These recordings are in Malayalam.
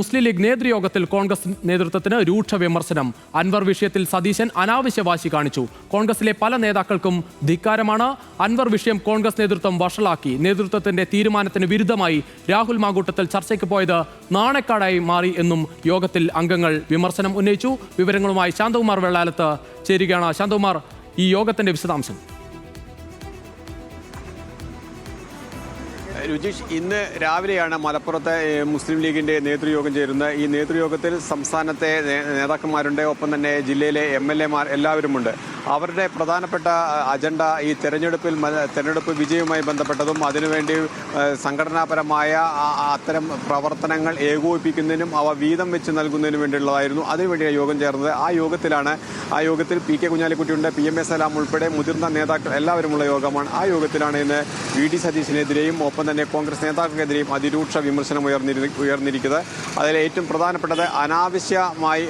മുസ്ലിം ലീഗ് നേതൃയോഗത്തിൽ കോൺഗ്രസ് നേതൃത്വത്തിന് രൂക്ഷ വിമർശനം. അൻവർ വിഷയത്തിൽ സതീശൻ അനാവശ്യ വാശി കാണിച്ചു. കോൺഗ്രസിലെ പല നേതാക്കൾക്കും ധിക്കാരമാണ്. അൻവർ വിഷയം കോൺഗ്രസ് നേതൃത്വം വഷളാക്കി. നേതൃത്വത്തിന്റെ തീരുമാനത്തിന് വിരുദ്ധമായി രാഹുൽ മാങ്കൂട്ടത്തിൽ ചർച്ചയ്ക്ക് പോയത് നാണക്കാടായി മാറി എന്നും യോഗത്തിൽ അംഗങ്ങൾ വിമർശനം ഉന്നയിച്ചു. വിവരങ്ങളുമായി ശാന്തകുമാർ വെള്ളാലത്ത് ചേരുകയാണ്. ശാന്തകുമാർ ഈ യോഗത്തിന്റെ വിശദാംശം. രുചീഷ് ഇന്ന് രാവിലെയാണ് മലപ്പുറത്തെ മുസ്ലിം ലീഗിന്റെ നേതൃയോഗം ചേരുന്നത്. ഈ നേതൃയോഗത്തിൽ സംസ്ഥാനത്തെ നേതാക്കന്മാരുണ്ട്. ഒപ്പം തന്നെ ജില്ലയിലെ എം എൽ എമാർ എല്ലാവരുമുണ്ട്. അവരുടെ പ്രധാനപ്പെട്ട അജണ്ട ഈ തെരഞ്ഞെടുപ്പിൽ തെരഞ്ഞെടുപ്പ് വിജയവുമായി ബന്ധപ്പെട്ടതും അതിനുവേണ്ടി സംഘടനാപരമായ അത്തരം പ്രവർത്തനങ്ങൾ ഏകോപിപ്പിക്കുന്നതിനും അവ വീതം വെച്ച് നൽകുന്നതിനും വേണ്ടിയുള്ളതായിരുന്നു. അതിനുവേണ്ടിയാണ് യോഗം ചേർന്നത്. ആ യോഗത്തിലാണ് ആ യോഗത്തിൽ പി കെ കുഞ്ഞാലിക്കുട്ടിയുണ്ട് പി എം എ സലാം ഉൾപ്പെടെ മുതിർന്ന നേതാക്കൾ എല്ലാവരുമുള്ള യോഗമാണ്. ആ യോഗത്തിലാണ് ഇന്ന് വി ഡി സതീശിനെതിരെയും ഒപ്പം തന്നെ കോൺഗ്രസ് നേതാക്കൾക്കെതിരെയും അതിരൂക്ഷ വിമർശനം ഉയർന്നിരി ഉയർന്നിരിക്കുന്നത്. അതിൽ ഏറ്റവും പ്രധാനപ്പെട്ടത് അനാവശ്യമായി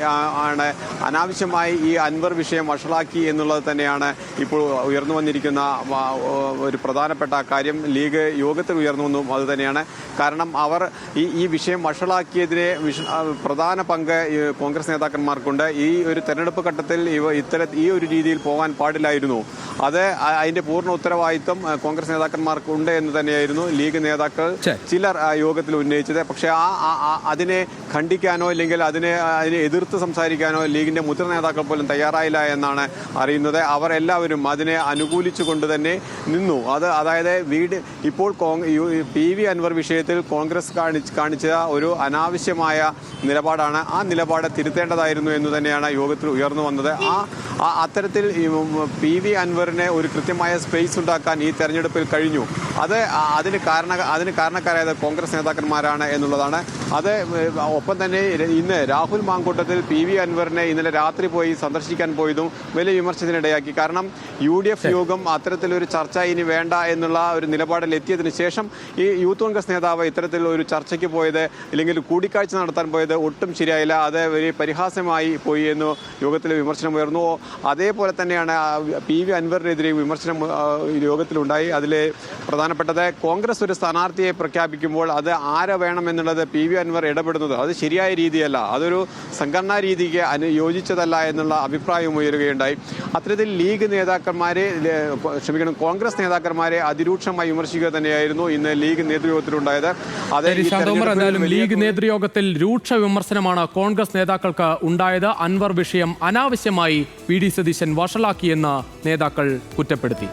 ആണ്. അനാവശ്യമായി ഈ അൻവർ വിഷയം വഷളാക്കി എന്നുള്ളത് തന്നെയാണ് ഇപ്പോൾ ഉയർന്നു വന്നിരിക്കുന്ന ഒരു പ്രധാനപ്പെട്ട കാര്യം. ലീഗ് യോഗത്തിൽ ഉയർന്നു വന്നു അത് തന്നെയാണ്. കാരണം അവർ ഈ ഈ വിഷയം വഷളാക്കിയതിനെ വിഷ- പ്രധാന പങ്ക് കോൺഗ്രസ് നേതാക്കന്മാർക്കുണ്ട്. ഈ ഒരു തെരഞ്ഞെടുപ്പ് ഘട്ടത്തിൽ ഇവ ഇത്തര ഈ ഒരു രീതിയിൽ പോകാൻ പാടില്ലായിരുന്നു. അത് അതിന്റെ പൂർണ ഉത്തരവാദിത്വം കോൺഗ്രസ് നേതാക്കന്മാർക്ക് ഉണ്ട് എന്ന് തന്നെയായിരുന്നു ലീഗ് നേതാക്കൾ. ചിലർ യോഗത്തിൽ ഉന്നയിച്ചത്. പക്ഷേ ആ അതിനെ ഖണ്ഡിക്കാനോ അല്ലെങ്കിൽ അതിനെ അതിനെ എതിർത്ത് സംസാരിക്കാനോ ലീഗിന്റെ മുതിർന്ന നേതാക്കൾ പോലും തയ്യാറായില്ല എന്നാണ് അറിയുന്നത് അവർ എല്ലാവരും അതിനെ അനുകൂലിച്ചുകൊണ്ട് തന്നെ നിന്നു. അത് അതായത് വീട് ഇപ്പോൾ പി വി അൻവർ വിഷയത്തിൽ കോൺഗ്രസ് കാണിച്ച് ഒരു അനാവശ്യമായ നിലപാടാണ്. ആ നിലപാട് തിരുത്തേണ്ടതായിരുന്നു എന്ന് തന്നെയാണ് യോഗത്തിൽ ഉയർന്നു വന്നത്. ആ അത്തരത്തിൽ പി വി അൻവറിനെ ഒരു കൃത്യമായ സ്പേസ് ഉണ്ടാക്കാൻ ഈ തെരഞ്ഞെടുപ്പിൽ കഴിഞ്ഞു. അത് അതിന് കാരണ അതിന് കാരണക്കാരായത് കോൺഗ്രസ് നേതാക്കന്മാരാണ് എന്നുള്ളതാണ്. അത് ഒപ്പം തന്നെ ഇന്ന് രാഹുൽ മാങ്കൂട്ടത്തിൽ പി വി അൻവറിനെ ഇന്നലെ രാത്രി പോയി സന്ദർശിക്കാൻ പോയതും വലിയ വിമർശനത്തിനിടയാക്കി കാരണം യു ഡി എഫ് യോഗം അത്തരത്തിലൊരു ചർച്ച ഇനി വേണ്ട എന്നുള്ള ഒരു നിലപാടിൽ എത്തിയതിന് ശേഷം ഈ യൂത്ത് കോൺഗ്രസ് നേതാവ് ഇത്തരത്തിൽ ഒരു ചർച്ചയ്ക്ക് പോയത് അല്ലെങ്കിൽ കൂടിക്കാഴ്ച നടത്താൻ പോയത് ഒട്ടും ശരിയായില്ല. അത് വലിയ പരിഹാസമായി പോയി എന്ന് യോഗത്തിൽ വിമർശനം ഉയർന്നു. അതേപോലെ തന്നെയാണ് പി വി അൻവറിനെതിരെ വിമർശനം യോഗത്തിലുണ്ടായി. അതിൽ പ്രധാനപ്പെട്ടത് കോൺഗ്രസ് ഒരു സ്ഥാനാർത്ഥിയെ പ്രഖ്യാപിക്കുമ്പോൾ അത് ആര വേണമെന്നുള്ളത് പി വി അൻവർ ഇടപെടുന്നത്. അത് ശരിയായ രീതിയല്ല. അതൊരു സംഘടനാ രീതിക്ക് അനുയോജിച്ചതല്ല എന്നുള്ള അഭിപ്രായം ഉയരുകയുണ്ടായി. അത്തരത്തിൽ ലീഗ് നേതാക്കന്മാരെ ക്ഷമിക്കണം കോൺഗ്രസ് നേതാക്കന്മാരെ അതിരൂക്ഷമായി വിമർശിക്കുക തന്നെയായിരുന്നു ഇന്ന് ലീഗ് നേതൃയോഗത്തിലുണ്ടായത്. അതായത് ലീഗ് നേതൃയോഗത്തിൽ രൂക്ഷ വിമർശനമാണ് കോൺഗ്രസ് നേതാക്കൾക്ക് ഉണ്ടായത്. അൻവർ വിഷയം അനാവശ്യമായി വി ഡി സതീശൻ വഷളാക്കിയെന്ന് നേതാക്കൾ കുറ്റപ്പെടുത്തി.